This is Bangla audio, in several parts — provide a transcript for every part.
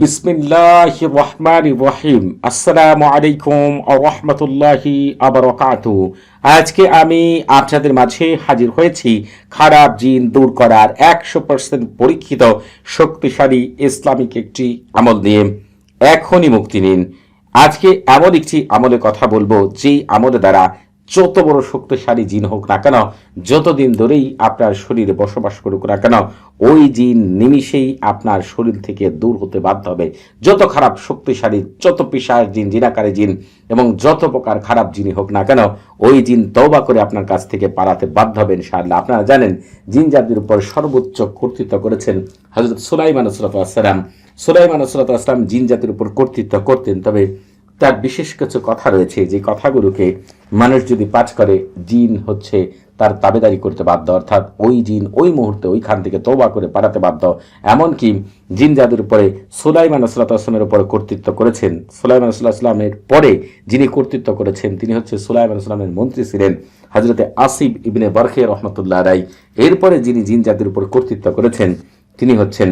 বিসমিল্লাহ রহমান রহিম। আসসালামু আলাইকুম রহমতুল্লাহি আবরকাত আজকে আমি আপনাদের মাঝে হাজির হয়েছি খারাপ জিন দূর করার একশো পার্সেন্ট পরীক্ষিত শক্তিশালী ইসলামিক একটি আমল নিয়ে। এখনই মুক্তি নিন। আজকে এমন একটি আমলের কথা বলব যেই আমলের দ্বারা যত বড় শক্তিশালী জিন হোক না কেন, যতদিন ধরেই আপনার শরীরে বসবাস করুক না কেন, ওই জিন নিমিষেই আপনার শরীর থেকে দূর হতে বাধ্য হবে। যত খারাপ শক্তিশালী, যত পিসার জিন, জিনাকারী জিন এবং যত প্রকার খারাপ জিনই হোক না কেন, ওই জিন তওবা করে আপনার কাছ থেকে পালাতে বাধ্য হবেন ইনশাআল্লাহ। আপনারা জানেন জিন জাতির উপর সর্বোচ্চ কর্তৃত্ব করেছেন হজরত সুলাইমান আসসালাম সুলাইমান আসসালাম জিন জাতির উপর কর্তৃত্ব করতেন, তবে তার বিশেষ কিছু কথা রয়েছে। যে কথাগুলোকে মানুষ যদি পাঠ করে, জিন হচ্ছে তার তাবেদারি করতে বাধ্য। অর্থাৎ ওই জিন ওই মুহূর্তে ওইখান থেকে তোবা করে পাঠাতে বাধ্য। এমনকি জিন জাদুর উপরে সুলাইমান আসলাতামের উপরে কর্তৃত্ব করেছেন। সুলাইমান আসলামের পরে যিনি কর্তৃত্ব করেছেন, তিনি হচ্ছে সুলাইমান আসলামের মন্ত্রী ছিলেন হজরতে আসিফ ইবনে বরখে রহমতুল্লাহ রাই এরপরে যিনি জিন জাতির উপর কর্তৃত্ব করেছেন, তিনি হচ্ছেন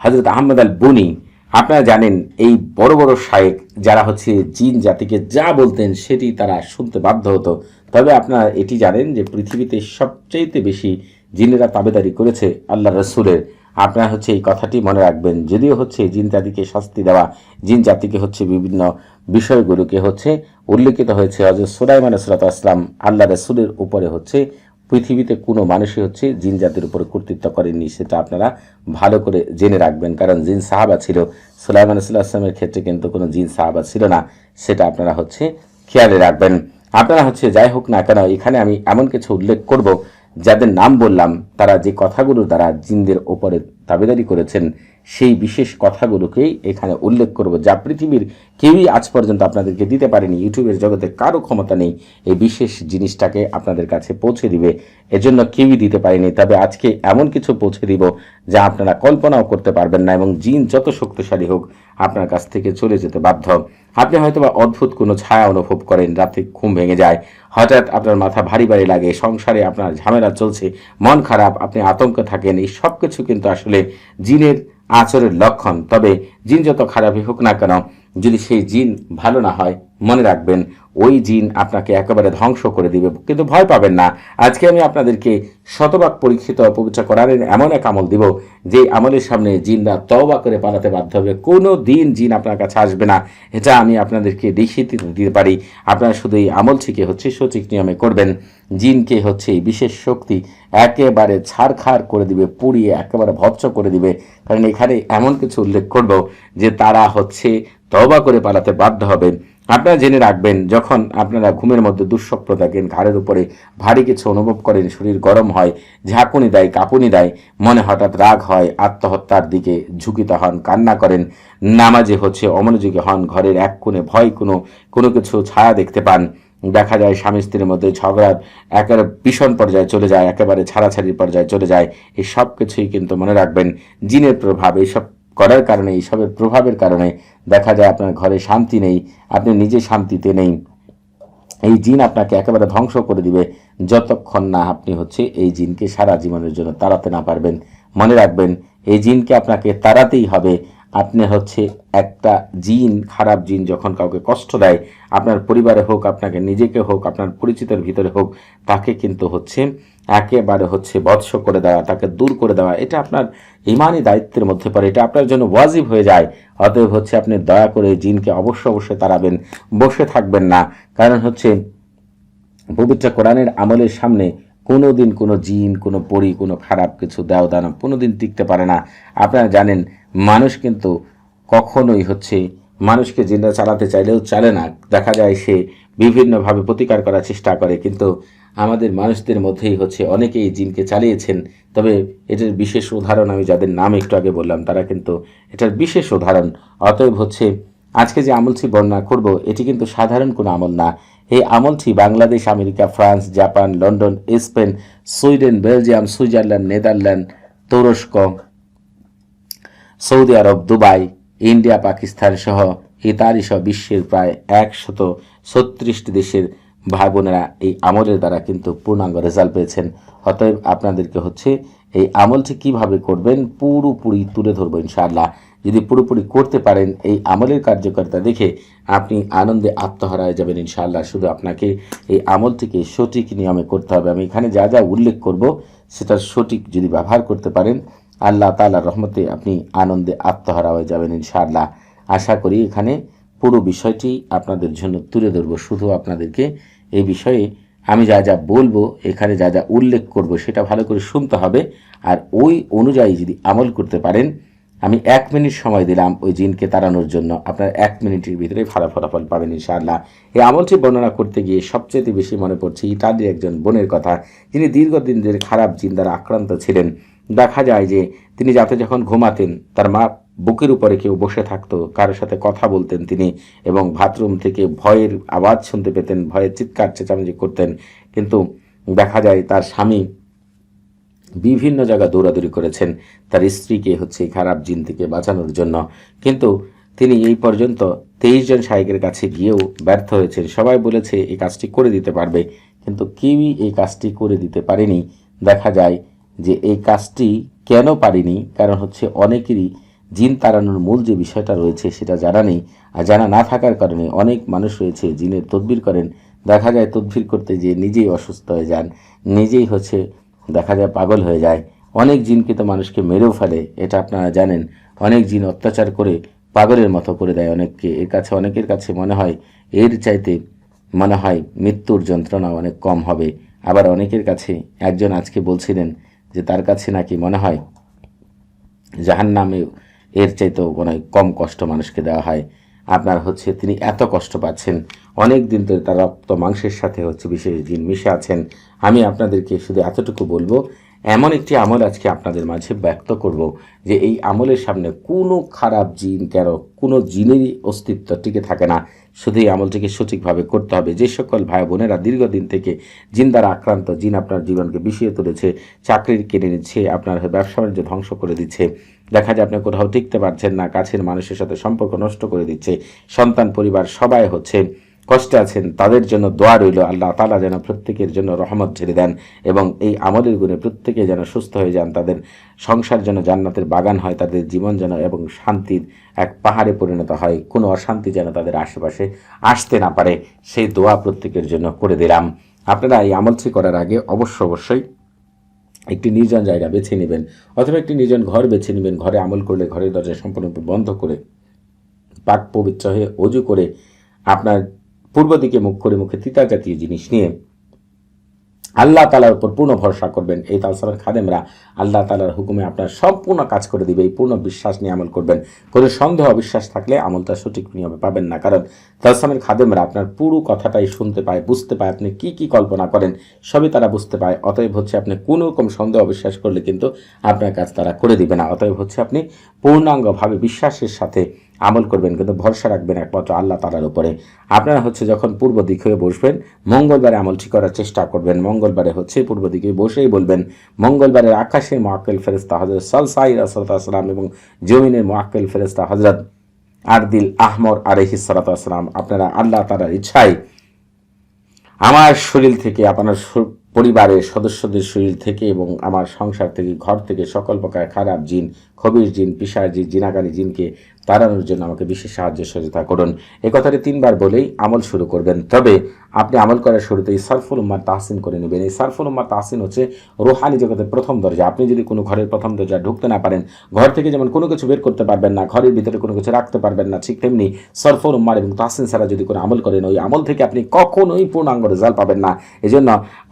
হজরত আহমদ আল বুনি আপনারা জানেন এই বড় বড় শায়েক যারা হচ্ছে জিন জাতিকে যা বলতেন সেটি তারা শুনতে বাধ্য হতো। তবে আপনারা এটি জানেন যে পৃথিবীতে সবচাইতে বেশি জিনেরা তাবেদারি করেছে আল্লাহ রসুলের। আপনারা হচ্ছে এই কথাটি মনে রাখবেন, যদিও হচ্ছে জিন জাতিকে শাস্তি দেওয়া, জিন জাতিকে হচ্ছে বিভিন্ন বিষয়গুলোকে হচ্ছে উল্লেখিত হয়েছে। হজরত সুলাইমান সরাত আসলাম আল্লাহ রসুলের উপরে হচ্ছে পৃথিবীতে কোনো মানুষই হচ্ছে জিন জাতির উপরে কর্তৃত্ব করেননি, সেটা আপনারা ভালো করে জেনে রাখবেন। কারণ জিন সাহাবা ছিল, সুলাইমান আসলামের ক্ষেত্রে কিন্তু কোনো জিন সাহাবা ছিল না, সেটা আপনারা হচ্ছে খেয়ালে রাখবেন। আপনারা হচ্ছে যাই হোক না কেন, এখানে আমি এমন কিছু উল্লেখ করব যাদের নাম বললাম, তারা যে কথাগুলো দ্বারা জিনদের ওপরে দাবিদারি করেছেন, সেই বিশেষ কথাগুলোকেই এখানে উল্লেখ করব যা পৃথিবীর কেউই আজ পর্যন্ত আপনাদেরকে দিতে পারেনি। ইউটিউবের জগতে কারও ক্ষমতা নেই। এই বিশেষ জিনিসটাকে আপনাদের কাছে পৌঁছে দিবে। এজন্য কেউই দিতে পারেনি। তবে আজকে এমন কিছু পৌঁছে দিব যা আপনারা কল্পনাও করতে পারবেন না এবং জিন যত শক্তিশালী হোক আপনার কাছ থেকে চলে যেতে বাধ্য। আপনি হয়তো বা অদ্ভুত কোনো ছায়া অনুভব করেন, রাতে ঘুম ভেঙে যায়। হঠাৎ আপনার মাথা ভারী ভারী লাগে, সংসারে আপনার ঝামেলা চলছে, মন খারাপ, আপনি আতঙ্কে থাকেন, এই সব কিছু কিন্তু আসলে জিনের আচরের লক্ষণ। তবে জিন যত খারাপই হোক না কেন যদি সেই জিন ভালো না হয়, মনে রাখবেন, ওই জিন আপনাকে একেবারে ধ্বংস করে দিবে, কিন্তু ভয় পাবেন না। আজকে আমি আপনাদেরকে শতভাগ পরীক্ষিত পবিত্র করারের এমন এক আমল দিব যে আমলের সামনে জিনরা তওবা করে পালাতে বাধ্য হবে। কোনো দিন জিন আপনার কাছে আসবে না। এটা আমি আপনাদেরকে দেখিয়ে দিতে পারি। আপনারা শুধু এই আমল থেকে হচ্ছে সঠিক নিয়মে করবেন। জিনকে হচ্ছে এই বিশেষ শক্তি একেবারে ছাড়খাড় করে দিবে, পুড়িয়ে একেবারে ভৎস করে দিবে। কারণ এখানে এমন কিছু উল্লেখ করব, যে তারা হচ্ছে তবা করে পালাতে বাধ্য হবেন। আপনারা জেনে রাখবেন, যখন আপনারা ঘুমের মধ্যে দুঃস্বপ্ন থাকেন ঘাড়ের উপরে ভারী কিছু অনুভব করেন, শরীর গরম হয়, ঝাঁকুনি দেয়, কাঁপুনি দেয়, মনে হঠাৎ রাগ হয়, আত্মহত্যার দিকে ঝুঁকিত হন, কান্না করেন, নামাজে হচ্ছে অমনোযোগী হন, ঘরের এক কোণে ভয়, কোনো কোনো কিছু ছায়া দেখতে পান। দেখা যায় স্বামী স্ত্রীর মধ্যে ঝগড়ার একেবারে ভীষণ পর্যায়ে চলে যায়, একেবারে ছাড়াছাড়ির পর্যায়ে চলে যায়। এই সব কিছুই কিন্তু মনে রাখবেন, জিনের প্রভাব এইসব করার কারণে, এইসবের প্রভাবের কারণে দেখা যায় আপনার ঘরে শান্তি নেই, আপনি নিজে শান্তিতে নেই। এই জিন আপনাকে একেবারে ধ্বংস করে দিবে। যতক্ষণ না আপনি হচ্ছে এই জিনকে সারা জীবনের জন্য তাড়াতে না পারবেন। মনে রাখবেন, এই জিনকে আপনাকে তাড়াতেই হবে। আপনি হচ্ছে একটা জিন, খারাপ জিন যখন কাউকে কষ্ট দেয়, আপনার পরিবারে হোক, আপনাকে নিজেকে হোক, আপনার পরিচিতের ভিতরে হোক, তাকে কিন্তু হচ্ছে একেবারে হচ্ছে বৎস করে দেওয়া, তাকে দূর করে দেওয়া, এটা আপনার ইমানই দায়িত্বের মধ্যে পড়ে, এটা আপনার জন্য ওয়াজিব হয়ে যায়। অতএব হচ্ছে আপনি দয়া করে জিনকে অবশ্য অবশ্যই তাড়াবেন, বসে থাকবেন না। কারণ হচ্ছে পবিত্র কোরআনের আমলের সামনে কোনো দিন কোনো জিন, কোনো পরি, কোনো খারাপ কিছু দেও দানব কোনো দিন টিকতে পারে না। আপনারা জানেন মানুষ কিন্তু কখনোই হচ্ছে মানুষকে জিনরা চালাতে চাইলেও চালে না। দেখা যায় সে বিভিন্নভাবে প্রতিকার করার চেষ্টা করে, কিন্তু আমাদের মানুষদের মধ্যেই হচ্ছে অনেকেই জিনকে চালিয়েছেন। তবে এটার বিশেষ উদাহরণ আমি যাদের নাম একটু আগে বললাম, তারা কিন্তু এটার বিশেষ উদাহরণ। অতএব হচ্ছে আজকে যে আমলটি বর্ণনা করব, এটি কিন্তু সাধারণ কোনো আমল না। এই আমলটি Bangladesh, America, France, Japan, London, Spain, Sweden, Belgium, Switzerland, Netherland, তুরস্ক সৌদি আরব, দুবাই, ইন্ডিয়া, পাকিস্তান সহ ইতালি সহ বিশ্বের প্রায় একশত ছত্রিশটি দেশের ভাই বোনেরা এই আমলের দ্বারা কিন্তু পূর্ণাঙ্গ রেজাল্ট পেয়েছেন। অতএব আপনাদেরকে হচ্ছে এই আমলটি কীভাবে করবেন পুরোপুরি তুলে ধরবো ইনশাআল্লাহ। যদি পুরোপুরি করতে পারেন এই আমলের কার্যকারিতা দেখে আপনি আনন্দে আত্মহারা যাবেন ইনশাআল্লাহ। শুধু আপনাকে এই আমলটিকে সঠিক নিয়মে করতে হবে। আমি এখানে যা যা উল্লেখ করব সেটা সঠিক যদি ব্যবহার করতে পারেন আল্লাহ তাআলার রহমতে আপনি আনন্দে আত্মহারা হয়ে যাবেন ইনশাআল্লাহ। আশা করি এখানে পুরো বিষয়টি আপনাদের জন্য তুলে ধরবো। শুধু আপনাদেরকে এই বিষয়ে আমি যা যা বলব, এখানে যা যা উল্লেখ করব, সেটা ভালো করে শুনতে হবে। আর ওই অনুযায়ী যদি আমল করতে পারেন, আমি এক মিনিট সময় দিলাম ওই জিনকে তাড়ানোর জন্য। আপনার এক মিনিটের ভিতরে ভালো ফলাফল পাবেন ইনশাআল্লাহ। এই আমলটি বর্ণনা করতে গিয়ে সবচেয়ে বেশি মনে পড়ছে ইটালির একজন বোনের কথা। যিনি দীর্ঘদিন ধরে খারাপ জিন দ্বারা আক্রান্ত ছিলেন। দেখা যায় যে তিনি যাতে যখন ঘুমাতেন, তার মা বুকের উপরে কেউ বসে থাকতো কারোর সাথে কথা বলতেন তিনি এবং বাথরুম থেকে ভয়ের আওয়াজ শুনতে পেতেন, ভয়ের চিৎকার চেঁচামেচি করতেন। কিন্তু দেখা যায় তার স্বামী বিভিন্ন জায়গা দৌড়াদৌড়ি করেছেন, তার স্ত্রীকে হচ্ছে খারাপ জিন থেকে বাঁচানোর জন্য। কিন্তু তিনি এই পর্যন্ত তেইশ জন শায়কের কাছে গিয়েও ব্যর্থ হয়েছেন। সবাই বলেছে, এই কাজটি করে দিতে পারবে। কিন্তু কেউই এই কাজটি করে দিতে পারেনি। দেখা যায় যে এই কাজটি কেন পারিনি, কারণ হচ্ছে অনেকেরই জিন তাড়ানোর মূল যে বিষয়টা রয়েছে সেটা জানা নেই। আর জানা না থাকার কারণে অনেক মানুষ রয়েছে জিনের তদবির করেন। দেখা যায় তদবির করতে গিয়ে নিজেই অসুস্থ হয়ে যান, নিজেই হচ্ছে দেখা যায় পাগল হয়ে যায়। অনেক জিনকে তো মানুষকে মেরেও ফেলে, এটা আপনারা জানেন। অনেক জিন অত্যাচার করে পাগলের মতো করে দেয় অনেককে। এর কাছে অনেকের কাছে মনে হয়, এর চাইতে মনে হয় মৃত্যুর যন্ত্রণা অনেক কম হবে। আবার অনেকের কাছে একজন আজকে বলছিলেন যে তার কাছে নাকি মনে হয় জাহান নামে এর চাইতেও হয় কম কষ্ট মানুষকে দেওয়া হয়। আপনার হচ্ছে তিনি এত কষ্ট পাচ্ছেন। অনেক দিন ধরে তার রক্ত মাংসের সাথে হচ্ছে বিশেষ দিন মিশে আছেন। আমি আপনাদেরকে শুধু এতটুকু বলব এমন একটি আমল আজকে আপনাদের মাঝে ব্যক্ত করব যে এই আমলের সামনে কোনো খারাপ জিন, কেন কোনো জিনেরই অস্তিত্ব টিকে থাকে না। শুধু এই আমলটিকে সঠিকভাবে করতে হবে। যে সকল ভাই বোনেরা দীর্ঘদিন থেকে জিন দ্বারা আক্রান্ত, জিন আপনার জীবনকে বিষিয়ে তুলেছে, চাকরির কেড়ে নিচ্ছে, আপনার ব্যবসা বাণিজ্য ধ্বংস করে দিচ্ছে। দেখা যায় আপনি কোথাও টিকতে পারছেন না, কাছের মানুষের সাথে সম্পর্ক নষ্ট করে দিচ্ছে, সন্তান, পরিবার, সবাই হচ্ছে কষ্টে আছেন, তাদের জন্য দোয়া রইল। আল্লাহ তালা যেন প্রত্যেকের জন্য রহমত ছেড়ে দেন এবং এই আমলের গুণে প্রত্যেকে যেন সুস্থ হয়ে যান, তাদের সংসার যেন জান্নাতের বাগান হয়, তাদের জীবন যেন এবং শান্তির এক পাহাড়ে পরিণত হয়। কোনো অশান্তি যেন তাদের আশেপাশে আসতে না পারে। সেই দোয়া প্রত্যেকের জন্য করে দিলাম। আপনারা এই আমলটি করার আগে অবশ্য অবশ্যই একটি নির্জন জায়গা বেছে নেবেন অথবা একটি নির্জন ঘর বেছে নেবেন। ঘরে আমল করলে ঘরের দরজা সম্পূর্ণরূপে বন্ধ করে, পাক পবিত্র হয়ে অজু করে আপনার পূর্ব দিকে মুখ করে মুখে তিতা জাতীয় জিনিস নিয়ে আল্লাহ তালার উপর পূর্ণ ভরসা করবেন। এই তালসালার খাদেমরা আল্লাহ তালার হুকুমে আপনার সম্পূর্ণ কাজ করে দিবে, এই পূর্ণ বিশ্বাস নিয়ে আমল করবেন। কোনো সন্দেহ, অবিশ্বাস থাকলে আমলটা সঠিক নিয়মে পাবেন না। কারণ তালসামের খাদেমরা আপনার পুরো কথাটাই শুনতে পায়, বুঝতে পায় আপনি কি কি কল্পনা করেন, সবই তারা বুঝতে পায়। অতএব হচ্ছে আপনি কোনো রকম সন্দেহ, অবিশ্বাস করলে কিন্তু আপনার কাজ তারা করে দিবে না। অতএব হচ্ছে আপনি পূর্ণাঙ্গভাবে বিশ্বাসের সাথে আমল করবেন, কিন্তু ভরসা রাখবেন একমাত্র আল্লাহ তালার উপরে। আপনারা হচ্ছে যখন পূর্ব দিক হয়ে বসবেন, মঙ্গলবারে আমলটি করার চেষ্টা করবেন। মঙ্গলবারে হচ্ছে পূর্ব দিকে বসেই বলবেন মঙ্গলবারের আকাশে মোয়াক্কেল ফেরেস্তা হজরত সাল সাইর আসলাম এবং জমিনের মোয়াক্কেল ফেরেস্তা হজরত আরদিল আহমর আলহি সালাতাম আপনারা আল্লাহ তালার ইচ্ছায় আমার শরীর থেকে, আপনার পরিবারের সদস্যদের শরীর থেকে এবং আমার সংসার থেকে, ঘর থেকে সকল প্রকার খারাপ জিন খবির জিন, পিসার জিন জিনাগানি জিনকে তাড়ানোর জন্য আমাকে বিশেষ সাহায্য সহযোগিতা করুন। এ কথাটি তিনবার বলেই আমল শুরু করবেন। তবে আপনি আমল করার শুরুতেই সারফুল উম্মার তাহসিন করে নেবেন। এই সারফুল উম্মার তাহসিন হচ্ছে রোহানি জগতের প্রথম দরজা। আপনি যদি কোনো ঘরের প্রথম দরজা ঢুকতে না পারেন, ঘর থেকে যেমন কোনো কিছু বের করতে পারবেন না, ঘরের ভিতরে কোনো কিছু রাখতে পারবেন না, ঠিক তেমনি সরফুল উম্মার এবং তাহসিন ছাড়া যদি কোনো আমল করেন, ওই আমল থেকে আপনি কখনোই পূর্ণাঙ্গ রেজাল্ট পাবেন না। এই জন্য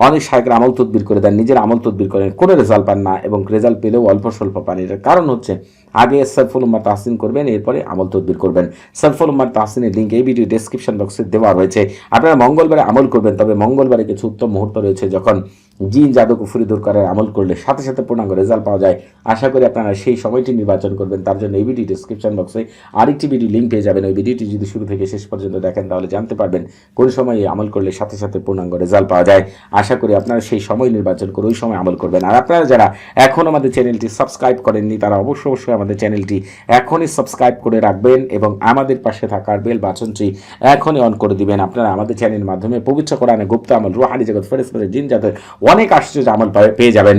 অনেক সাহেবের আমল তদবির করে দেন, নিজের আমল তদবির করেন, কোনো রেজাল্ট পান না এবং রেজাল্ট পেলেও অল্প স্বল্প পান। এটার কারণ হচ্ছে, আগে সরফুল উম্মার তাহসিন করবেন, এরপরে আমল তদবির করবেন। সরফুল উম্মার তাহসিনের লিঙ্ক এই ভিডিও ডেসক্রিপশন বক্সে দেওয়া রয়েছে। আপনারা মঙ্গলবারে আমল করবেন, তবে মঙ্গলবারে কিছু উত্তম মুহূর্ত রয়েছে যখন জিন জাদু কুফুরি দূর করার আমল করলে সাথে সাথে পূর্ণাঙ্গ রেজাল্ট পাওয়া যায়। আশা করি আপনারা সেই সময়টি নির্বাচন করবেন, তার জন্য এই ভিডিও ডিসক্রিপশন বক্সে আরেকটি ভিডিও লিঙ্ক পেয়ে যাবেন। ওই ভিডিওটি যদি শুরু থেকে শেষ পর্যন্ত দেখেন, তাহলে জানতে পারবেন কোন সময়ে আমল করলে সাথে সাথে পূর্ণাঙ্গ রেজাল্ট পাওয়া যায়। আশা করি আপনারা সেই সময় নির্বাচন করে ওই সময় আমল করবেন। আর আপনারা যারা এখন আমাদের চ্যানেলটি সাবস্ক্রাইব করেননি, তারা অবশ্যই অবশ্যই আমাদের চ্যানেলটি এখনই সাবস্ক্রাইব করে রাখবেন এবং আমাদের পাশে থাকার বেল বাটনটি এখনই অন করে দিবেন। আপনারা আমাদের চ্যানেলের মাধ্যমে পবিত্র কোরআনে গুপ্ত আমল, রুহানি জগৎ ফেরেস জিন জাতের অনেক আশ্চর্য আমল পেয়ে যাবেন।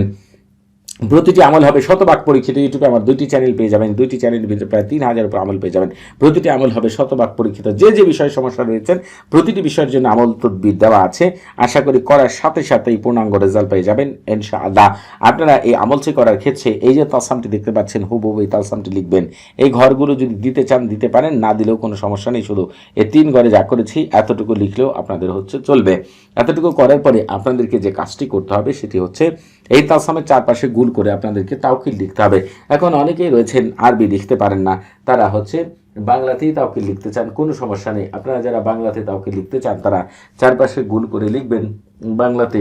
প্রতিটি আমল হবে শতভাগ পরীক্ষিত। ইউটিউবে আমার দুইটি চ্যানেল পেয়ে যাবেন। দুইটি চ্যানেলের ভিতরে প্রায় তিন হাজার উপর আমল পেয়ে যাবেন। প্রতিটি আমল হবে শতভাগ পরীক্ষিত। যে যে বিষয়ে সমস্যা রয়েছেন, প্রতিটি বিষয়ের জন্য আমল তদবির দেওয়া আছে। আশা করি করার সাথে সাথেই পূর্ণাঙ্গ রেজাল্ট পেয়ে যাবেন, ইনশাআল্লাহ। আপনারা এই আমলটি করার ক্ষেত্রে এই যে তালসামটি দেখতে পাচ্ছেন, হুবহু এই তালসামটি লিখবেন। এই ঘরগুলো যদি দিতে চান, দিতে পারেন, না দিলেও কোনো সমস্যা নেই। শুধু এই তিন ঘরে যা করেছি, এতটুকু লিখলেও আপনাদের হচ্ছে চলবে। এতটুকু করার পরে আপনাদেরকে যে কাজটি করতে হবে, সেটি হচ্ছে এই তালসামের চারপাশে গুল করে আপনাদেরকে তাওকিল লিখতে হবে। এখন অনেকেই রয়েছেন, আরবি লিখতে পারেন না। তারা হচ্ছে বাংলাতেই তাওকিল লিখতে চান, কোনো সমস্যা নেই। আপনারা যারা বাংলাতে তাওকিল লিখতে চান, তারা চারপাশে গুল করে লিখবেন। বাংলাতে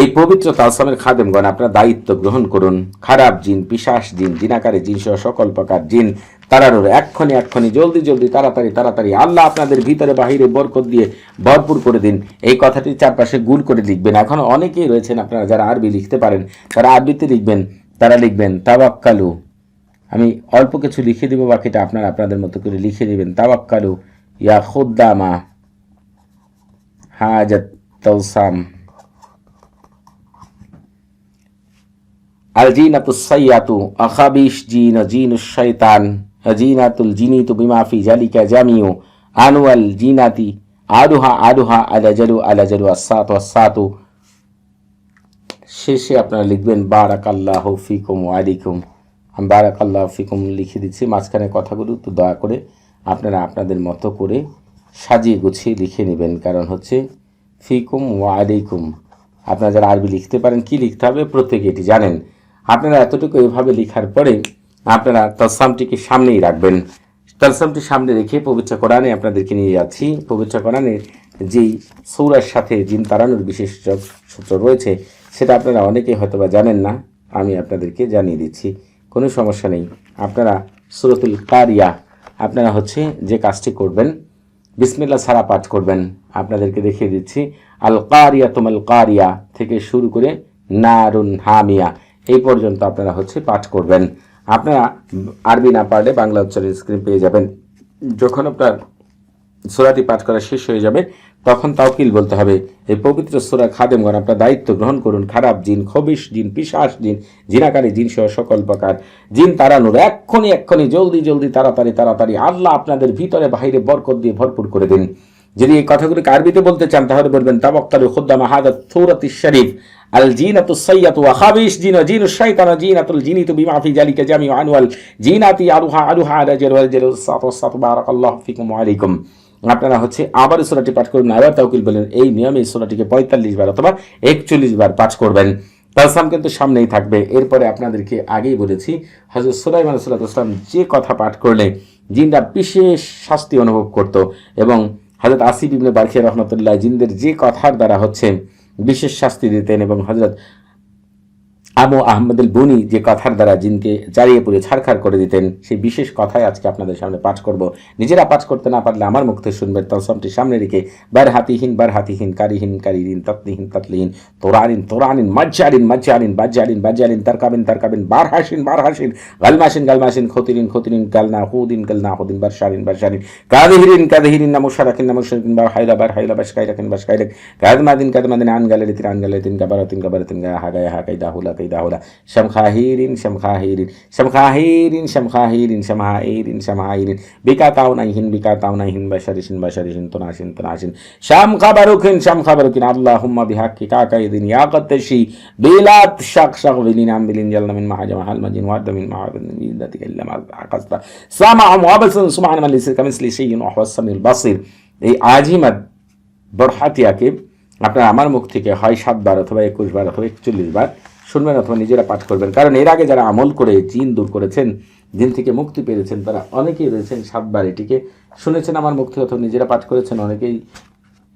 এই পবিত্র তালসামের খাদেমগণ, আপনার দায়িত্ব গ্রহণ করুন। খারাপ জিন পিশাস জিন, জিনাকারে জিন সকল প্রকার জিন তারানোর এক্ষণি এক্ষণি জলদি জলদি তাড়াতাড়ি তাড়াতাড়ি আল্লাহ আপনাদের ভিতরে বাহিরে বরকত দিয়ে ভরপুর করে দিন এই কথাটি চারপাশে গুল করে লিখবেন এখন অনেকেই রয়েছেন আপনারা যারা আরবি লিখতে পারেন তারা আরবিতে লিখবেন তারা লিখবেন তাওয়াক্কালু আমি অল্প কিছু লিখে দিব বাকিটা আপনারা আপনাদের মতো করে লিখে দিবেন তাওয়াক্কালু ইয়া খুদ্দামা হাজাত তৌসাম الجينة السيئة أخابيش جين جين الشيطان জিনাতুল জিনি তু বিমাফি জালিকা জামিও আনুয়াল জিনাতি আলা জারু আলা জারু আসাত আসাত শেষে আপনারা লিখবেন, বারাকাল্লাহু ফিকুম আলিকুম আমি বারাকাল্লাহু ফিকুম লিখে দিচ্ছি মাঝখানে কথাগুলো তো দয়া করে আপনারা আপনাদের মতো করে সাজিয়ে গুছিয়ে লিখে নেবেন। কারণ হচ্ছে, ফিকুম ওয়া আলাইকুম। আপনারা যারা আরবি লিখতে পারেন, কি লিখতে হবে? প্রত্যেকে এটি জানেন। আপনারা এতটুকু এভাবে লেখার পরে আপনারা তসামটিকে সামনেই রাখবেন। তলসামটি সামনে রেখে পবিত্র কোরআনে আপনাদেরকে নিয়ে যাচ্ছি। পবিত্র কোরআনের যেই সৌরার সাথে জিন তাড়ানোর বিশেষ সূত্র রয়েছে, সেটা আপনারা অনেকেই হয়তো বা জানেন না। আমি আপনাদেরকে জানিয়ে দিচ্ছি, কোনো সমস্যা নেই। আপনারা সুরতুল কারিয়া, আপনারা হচ্ছে যে কাজটি করবেন বিসমিল্লা সারা পাঠ করবেন, আপনাদেরকে দেখিয়ে দিচ্ছি, আল কারিয়া তুমাল কারিয়া থেকে শুরু করে নারুন হামিয়া, এই পর্যন্ত আপনারা হচ্ছে পাঠ করবেন। আপনারা আরবি না পারলে বাংলা উচ্চারণ স্ক্রিন পেয়ে যাবেন। যখন আপনার সোরাটি পাঠ করা শেষ হয়ে যাবে, তখন তাওকিল বলতে হবে, এই পবিত্র সোরা খাদেমগণ আপনার দায়িত্ব গ্রহণ করুন। খারাপ জিন, খবিশ জিন পিসাস জিন, জিনাকারী জিন সহ সকল প্রকার জিন তাড়ানোর এক্ষণি এক্ষণি জলদি জলদি, তাড়াতাড়ি তাড়াতাড়ি আল্লাহ আপনাদের ভিতরে বাহিরে বরকত দিয়ে ভরপুর করে দিন। যদি এই কথাগুলিকে আরবিতে বলতে চান, তাহলে বলবেন তাবাক্কালু খুদ্দামা হাদাত থৌরাতি শরীফ। আল জিনাতু সাইয়াতু ওয়া খাবিশ জিন জিনু শাইতানু জিনাতুল জিনিতু বিমা ফি জালিকা জামিউ আনওয়াল জিনাতি আরুহা আরুহা আলা জালওয়াল জালাল সাতু সাতু বারাকাল্লাহু ফিকুম আলাইকুম। আপনারা হচ্ছে আবার সূরাটি পাঠ করবেন আবার তাওকিল বলেন, এই নিয়মে সূরাটিকে 45 বার অথবা 41 বার পাঠ করবেন। তালসাম কিন্তু সামনেই থাকবে। এরপরে আপনাদেরকে আগেই বলেছি হজরত সুলাইমান সাল্লাম যে কথা পাঠ করলে জিনরা বিশেষ শাস্তি অনুভব করত এবং হজরত আসিফ ইবনে বারখিয়া রহমতুল্লাহ জিনদের যে কথার দ্বারা হচ্ছে বিশেষ শাস্তি দিতেন এবং হজরত আবু আহমদুল বুনি যে কথার দ্বারা জিনকে জারিয়ে পুড়ে ছাড়খাড় করে দিতেন, সেই বিশেষ কথাই আজকে আপনাদের সামনে পাঠ করব। নিজেরা পাঠ করতে না পারলে আমার মুখ থেকে শুনবেন, তলসমটি সামনে রেখে বার হাতিহীন বার হাতিহীন কারিহীন কারিহীন তৎলিহীন তৎলিহীন তোরানিন তোরানিন, মজ্জারিন মজ্জারিন, বাজ্জারিন বাজ্জারিন, তারকাবিন তারকাবিন বার হাসিন বার হাসিন গালমাসিন গালমাসিন, খতিরিন খতিরিন, গালনা, হুদিন গালনা, হুদিন, বারশারিন বারশারিন, কাদহিরিন কাদহিরিন নামুশারাকিন নামুশারাকিন বার হাইলা বার হাইলা বাশকাইরাকিন বাশকাইরাক কাদমাদিন কাদমাদিন আন গালারিতিন আন গালারিতিন গাবারাতিন গাবারাতিন, গা, হাগায় হাকাইদা হুলা শামহাইরিন শামহাইরিন বিকা তাওনাইহিন বিকা তাওনাইহিন বাশারিসিন বাশারিসিন তোনাসিন তোনাসিন শাম খাবারুকিন শাম খাবারুকিন আল্লাহুম্মা বিহাক্কি কাকাইদিন ইয়া কাত্তাশি বিলাত শাক শাক বিলিন আম বিলিন জালনা মিন মাহাজামা হাল মাজিন ওয়াদ মিন মাহাবিন বিদাতিকা ইল্লা মা আকাস্তা সামা'ুম ওয়া বাসান সুবহান মান লিসা কামিসলি শাইইন ওয়া হুয়াস সামিউল বাসির এই আজিমাত বরহাতিয়াকে আপনার আমার মুখ থেকে হয় সাতবার অথবা একুশ বার অথবা একচল্লিশ বার শুনবেন অথবা নিজেরা পাঠ করবেন। কারণ এর আগে যারা আমল করে, জিন দূর করেছেন, জিন থেকে মুক্তি পেরেছেন তারা অনেকেই রয়েছেন সাতবার এটিকে শুনেছেন, আমার থেকে অথবা নিজেরা পাঠ করেছেন, অনেকেই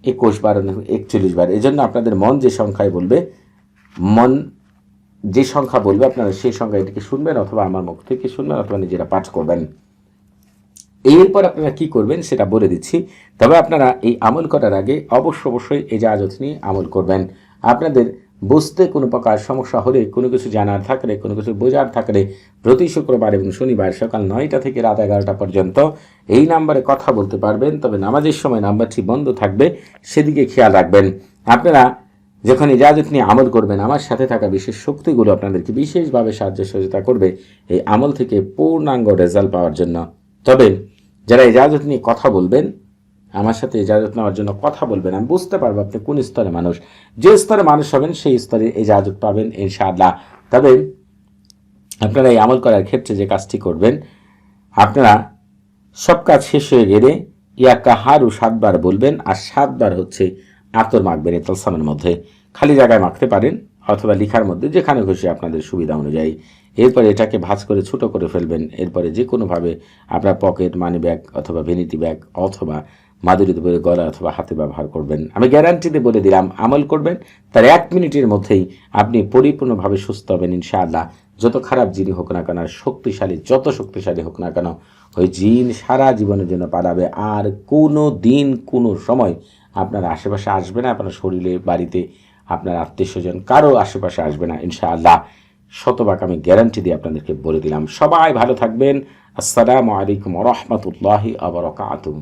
একুশ বার, একচল্লিশ বার। এই জন্য আপনাদের মন যে সংখ্যায় বলবে, মন যে সংখ্যা বলবে, আপনারা সেই সংখ্যা এটিকে শুনবেন অথবা আমার মুখ থেকে শুনবেন অথবা নিজেরা পাঠ করবেন। এরপর আপনারা কি করবেন সেটা বলে দিচ্ছি। তবে আপনারা এই আমল করার আগে অবশ্য অবশ্যই এই জাহাজত নিয়ে আমল করবেন। আপনাদের বুঝতে কোনো প্রকার সমস্যা হলে, কোনো কিছু জানার থাকলে, কোনো কিছু বোঝার থাকলে প্রতি শুক্রবার এবং শনিবার সকাল নয়টা থেকে রাত এগারোটা পর্যন্ত এই নাম্বারে কথা বলতে পারবেন। তবে নামাজের সময় নাম্বারটি বন্ধ থাকবে, সেদিকে খেয়াল রাখবেন। আপনারা যখন ইজাজত নিয়ে আমল করবেন, আমার সাথে থাকা বিশেষ শক্তিগুলো আপনাদেরকে বিশেষভাবে সাহায্য সহযোগিতা করবে এই আমল থেকে পূর্ণাঙ্গ রেজাল্ট পাওয়ার জন্য। তবে যারা ইজাজত নিয়ে কথা বলবেন আমার সাথে ইজাজত নেওয়ার জন্য কথা বলবেন, আমি বুঝতে পারব আপনি কোন স্তরে মানুষ। যে স্তরে মানুষ হবেন, সেই স্তরে ইজাজত পাবেন, ইনশাআল্লাহ। তবে আপনারা এই আমল করার ক্ষেত্রে যে কাজটি করবেন, আপনারা সব কাজ শেষ হয়ে গেলে ইয়াকা হারু সাতবার বলবেন, আর সাতবার হচ্ছে আতর মাখবেন এই তলসামের মধ্যে। খালি জায়গায় মাখতে পারেন, অথবা লিখার মধ্যে, যেখানে খুশি আপনাদের সুবিধা অনুযায়ী। এরপরে এটাকে ভাঁজ করে ছোট করে ফেলবেন। এরপরে যে কোনোভাবে আপনার পকেট মানি ব্যাগ অথবা ভেনিটি ব্যাগ অথবা মাদুরি দুপুরে গলা অথবা হাতে ব্যবহার করবেন। আমি গ্যারান্টিতে বলে দিলাম, আমল করবেন। তার এক মিনিটের মধ্যেই আপনি পরিপূর্ণভাবে সুস্থ হবেন, ইনশাআল্লাহ। যত খারাপ জিনি হোক না কেন শক্তিশালী, যত শক্তিশালী হোক না কেন, ওই জিন সারা জীবনের জন্য পালাবে। আর কোনো দিন, কোনো সময় আপনার আশেপাশে আসবে না, আপনার শরীরে, বাড়িতে, আপনার আত্মীয় স্বজন, কারও আশেপাশে আসবে না, ইনশাআল্লাহ। শতভাগ আমি গ্যারান্টি দিয়ে আপনাদেরকে বলে দিলাম। সবাই ভালো থাকবেন। আসসালামু আলাইকুম রহমতুল্লাহি আবরকাতুম